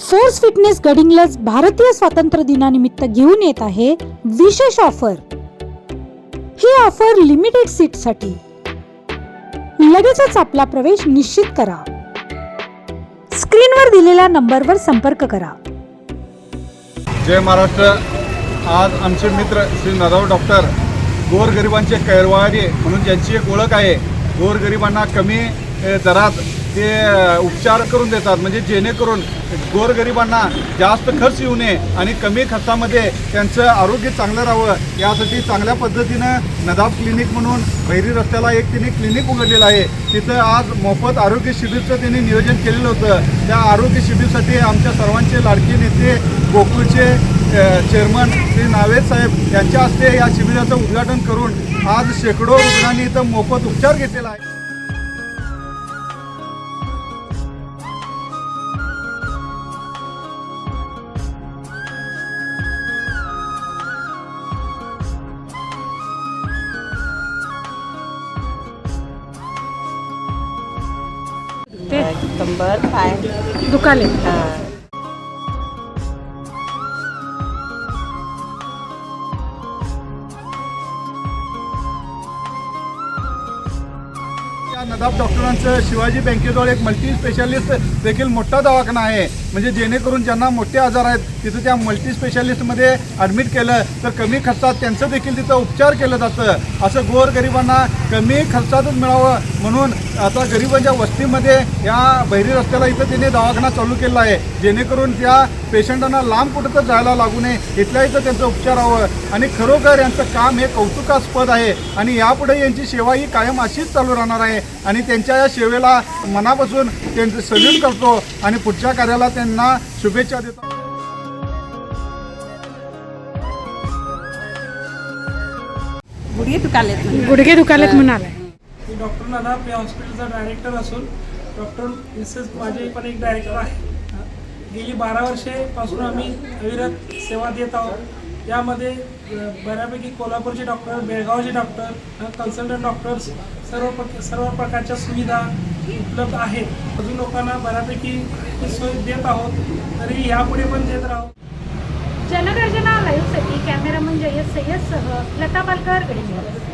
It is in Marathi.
फोर्स फिटनेस गडिंग्लज भारतीय स्वातंत्र्य दिनानिमित्त घेऊन येत आहे विशेष ऑफर. ही ऑफर लिमिटेड सीटसाठी. लगेचच आपला प्रवेश निश्चित करा. स्क्रीनवर दिलेल्या नंबरवर संपर्क करा. जय महाराष्ट्र. आज आमचे मित्र श्री नदाव डॉक्टर गोरगरिबांचे कैरवाडी म्हणून ज्यांची एक ओळख आहे. गोरगरिबांना कमी दरात ते उपचार करून देतात. म्हणजे जेणेकरून गोरगरिबांना जास्त खर्च येऊ नये आणि कमी खर्चामध्ये त्यांचं आरोग्य चांगलं राहावं. यासाठी चांगल्या पद्धतीनं नदाब क्लिनिक म्हणून बैरी रस्त्याला एक तिने क्लिनिक उघडलेलं आहे. तिथं आज मोफत आरोग्य शिबिरचं त्यांनी नियोजन केलेलं होतं. त्या आरोग्य शिबिरसाठी आमच्या सर्वांचे लाडके नेते गोकुळचे चेअरमन श्री नावेद साहेब यांच्या हस्ते या शिबिराचं उद्घाटन करून आज शेकडो रुग्णांनी इथं मोफत उपचार घेतलेला आहे. कंबर पाय दुखाले हा. नदाब डॉक्टरांचं शिवाजी बँकेजवळ एक मल्टी स्पेशालिस्ट देखील मोठा दवाखाना आहे. म्हणजे जेणेकरून ज्यांना मोठे आजार आहेत तिथं त्या मल्टी स्पेशालिस्टमध्ये ॲडमिट केलं तर कमी खर्चात त्यांचं देखील तिथं उपचार केलं जातं. असं गोरगरिबांना कमी खर्चातच मिळावं म्हणून आता गरिबांच्या वस्तीमध्ये या बहिरी रस्त्याला इथं त्यांनी दवाखाना चालू केला आहे. जेणेकरून त्या पेशंटांना लांब कुठं तर जायला लागू नये इथल्या इथं त्यांचं उपचार हवं. आणि खरोखर यांचं काम हे कौतुकास्पद आहे. आणि यापुढे यांची सेवा ही कायम अशीच चालू राहणार आहे. आणि त्यांच्या या सेवेला मनापासून त्यांचं सल्यूट करतो आणि पुढच्या कार्याला त्यांना शुभेच्छा देतो. गुडघे दुखालेत. गुडघे दुखालेत म्हणाले. मी डॉक्टर नदाब या हॉस्पिटलचा डायरेक्टर असून डॉक्टर मिसेस माझे पण एक डायरेक्टर आहे. गेली बारा वर्षेपासून आम्ही अविरत सेवा देत आहोत. यामध्ये बऱ्यापैकी कोल्हापूरचे डॉक्टर बेळगावचे डॉक्टर कन्सल्टंट डॉक्टर्स सर्व प्रक सर्व प्रकारच्या सुविधा उपलब्ध आहेत. अजून लोकांना बऱ्यापैकी सोय देत आहोत. तरी यापुढे पण देत राहू. जनगर्जना लाईव्हसाठी कॅमेरामन जयस सय्यदसह लता पालकर गडिंग्लज